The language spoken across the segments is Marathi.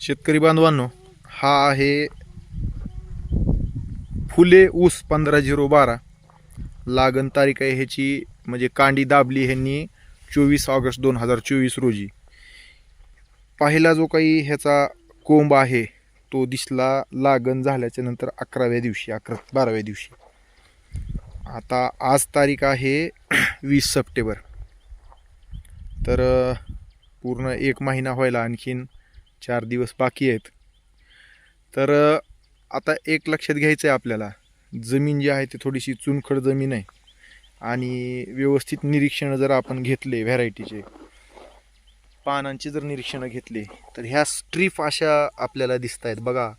शेतकरी बांधवांनो हा आहे फुले ऊस पंधरा झिरो बारा. लागण तारीख आहे ह्याची म्हणजे कांडी दाबली ह्यांनी चोवीस ऑगस्ट दोन हजार चोवीस रोजी. पहिला जो काही ह्याचा कोंब आहे तो दिसला लागण झाल्याच्यानंतर अकराव्या दिवशी अकरा बाराव्या दिवशी. आता आज तारीख आहे वीस सप्टेंबर. तर पूर्ण एक महिना व्हायला आणखीन चार दिवस बाकी आहेत. तर आता एक लक्षात घ्यायचं आहे आपल्याला. जमीन जी आहे ती थोडीशी चुनखड जमीन आहे. आणि व्यवस्थित निरीक्षणं जर आपण घेतले व्हॅरायटीचे पानांची जर निरीक्षणं घेतली तर ह्या स्ट्रीप अशा आपल्याला दिसत आहेत बघा.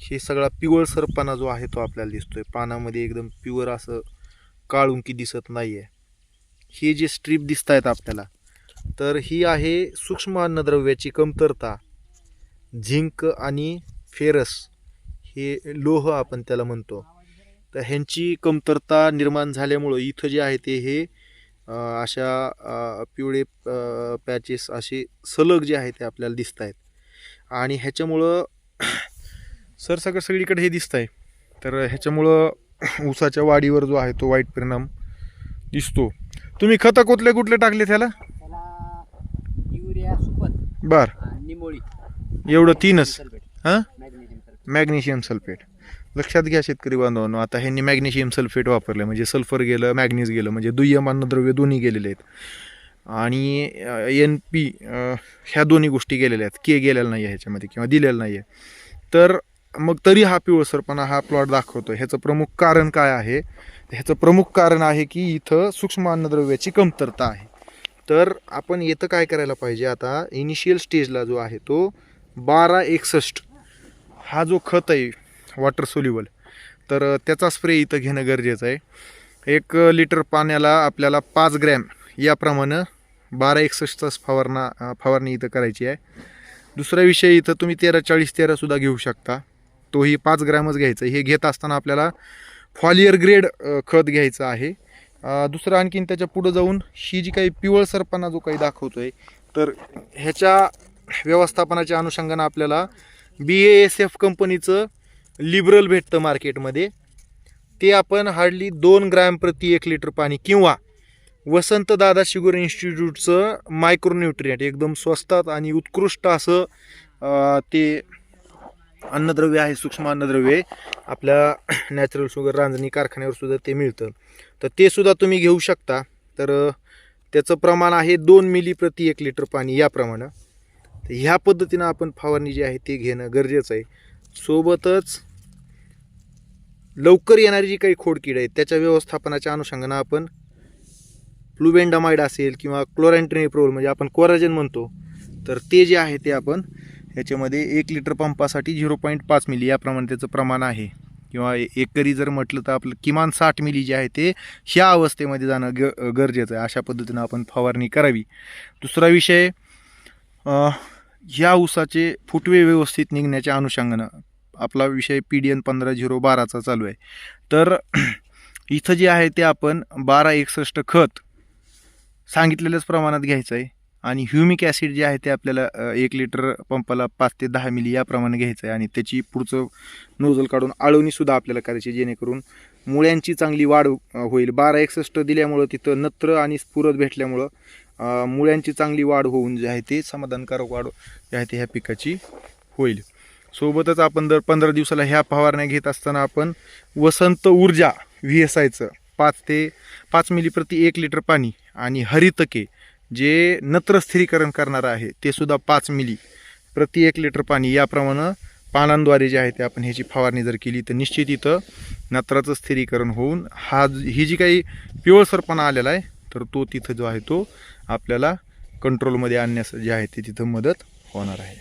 हे सगळा पिवळसरपणा जो आहे तो आपल्याला दिसतोय. पानामध्ये एकदम प्युअर असं काळुंकी दिसत नाही आहे हे जे स्ट्रीप दिसत आहेत आपल्याला तर ही आहे सूक्ष्म अन्नद्रव्याची कमतरता. झिंक आणि फेरस हे लोह आपण त्याला म्हणतो. तर ह्यांची कमतरता निर्माण झाल्यामुळं इथं जे आहे ते हे अशा पिवळे पॅचेस असे सलग जे आहे ते आपल्याला दिसत आहेत. आणि ह्याच्यामुळं सरसकट सगळीकडे हे दिसत आहे. तर ह्याच्यामुळं ऊसाच्या वाढीवर जो आहे तो वाईट परिणाम दिसतो. तुम्ही खतं कुठले कुठले टाकले त्याला बर. निमोळी. एवढं तीनच. हां? Magnesium sulphate. Magnesium sulphate. लक्षात घ्या शेतकरी बांधवांनो आता ह्यांनी मॅग्नेशियम सल्फेट वापरलं म्हणजे सल्फर गेलं मॅग्नीज गेलं म्हणजे दुय्यम अन्नद्रव्य दोन्ही गेलेले आहेत. आणि एन पी ह्या दोन्ही गोष्टी गेलेल्या आहेत. के गेलेला नाही आहे ह्याच्यामध्ये किंवा दिलेलं नाही आहे तर मग तरी हा पिवळसरपणा हा प्लॉट दाखवतो ह्याचं प्रमुख कारण काय आहे? ह्याचं प्रमुख कारण आहे की इथं सूक्ष्म अन्नद्रव्याची कमतरता आहे. तर आपण इथं काय करायला पाहिजे आता? इनिशियल स्टेजला जो आहे तो बारा एकसष्ट. हा जो खत आहे वॉटर सोल्युबल तर त्याचा स्प्रे इथं घेणं गरजेचं आहे. एक लिटर पाण्याला आपल्याला पाच ग्रॅम याप्रमाणे बारा एकसष्टचाच फवारणा फवारणी इथं करायची आहे. दुसरा विषय इथं तुम्ही तेरा चाळीस तेरासुद्धा घेऊ शकता. तोही पाच ग्रॅमच घ्यायचं. हे घेत असताना आपल्याला फॉलियर ग्रेड खत घ्यायचं आहे. दुसरं आणखीन त्याच्या पुढं जाऊन ही जी काही पिवळसरपणा जो काही दाखवतो आहे तर ह्याच्या व्यवस्थापनाच्या अनुषंगानं आपल्याला बी ए एस एफ कंपनीचं लिबरल भेटतं मार्केटमध्ये. ते आपण हार्डली दोन ग्रॅम प्रति एक लिटर पाणी किंवा वसंत दादा शुगर इन्स्टिट्यूटचं मायक्रोन्युट्रियंट एकदम स्वस्तात आणि उत्कृष्ट असं ते अन्नद्रव्य आहे सूक्ष्म अन्नद्रव्य आपल्या नॅचरल शुगर रांजणी कारखान्यावर सुद्धा ते मिळतं. तर ते सुद्धा तुम्ही घेऊ शकता. तर त्याचं प्रमाण आहे दोन मिली प्रति एक लिटर पाणी याप्रमाणे. तर ह्या पद्धतीनं आपण फवारणी जी आहे ती घेणं गरजेचं आहे. सोबतच लवकर येणारी जी काही खोडकीड आहे त्याच्या व्यवस्थापनाच्या अनुषंगानं आपण फ्लुबेंडामाइड असेल किंवा क्लोरॅन्ट्रिनिप्रोल म्हणजे आपण कोराजन म्हणतो. तर ते जे आहे ते आपण ह्याच्यामध्ये एक लिटर पंपासाठी झिरो पॉईंट पाच मिली याप्रमाणे त्याचं प्रमाण आहे. किंवा एकरी जर म्हटलं तर आपलं किमान साठ मिली जे आहे ते ह्या अवस्थेमध्ये जाणं ग गरजेचं आहे. अशा पद्धतीनं आपण फवारणी करावी. दुसरा विषय ह्या ऊसाचे फुटवे व्यवस्थित निघण्याच्या अनुषंगानं आपला विषय पी डी एन पंधरा झिरो बाराचा चालू आहे. तर इथं जे आहे ते आपण बारा एकसष्ट खत सांगितलेल्याच प्रमाणात घ्यायचं आहे. आणि ह्युमिक ॲसिड जे आहे ते आपल्याला एक लिटर पंपाला पाच ते दहा मिली याप्रमाणे घ्यायचं आहे आणि त्याची पुढचं नोजल काढून आळवणीसुद्धा आपल्याला करायची जेणेकरून मुळ्यांची चांगली वाढ होईल. बारा एकसष्ट दिल्यामुळं तिथं नत्र आणि स्फुरत भेटल्यामुळं मुळ्यांची चांगली वाढ होऊन जे आहे ते समाधानकारक वाढ जे आहे ते ह्या पिकाची होईल. सोबतच आपण दर पंधरा दिवसाला ह्या फवारण्या घेत असताना आपण वसंत ऊर्जा व्ही एस आयचं पाच ते पाच मिली प्रति एक लिटर पाणी आणि हरितके जे नत्र स्थिरीकरण करणारं आहे ते सुद्धा पाच मिली. प्रति एक लिटर पाणी याप्रमाणे पानांद्वारे जे आहे ते आपण ह्याची फवारणी जर केली तर निश्चित इथं नत्राचं स्थिरीकरण होऊन हा ही जी काही पिवळसरपणा आलेला आहे तर तो तिथं जो आहे तो आपल्याला कंट्रोलमध्ये आणण्यास जे आहे ते तिथं मदत होणार आहे.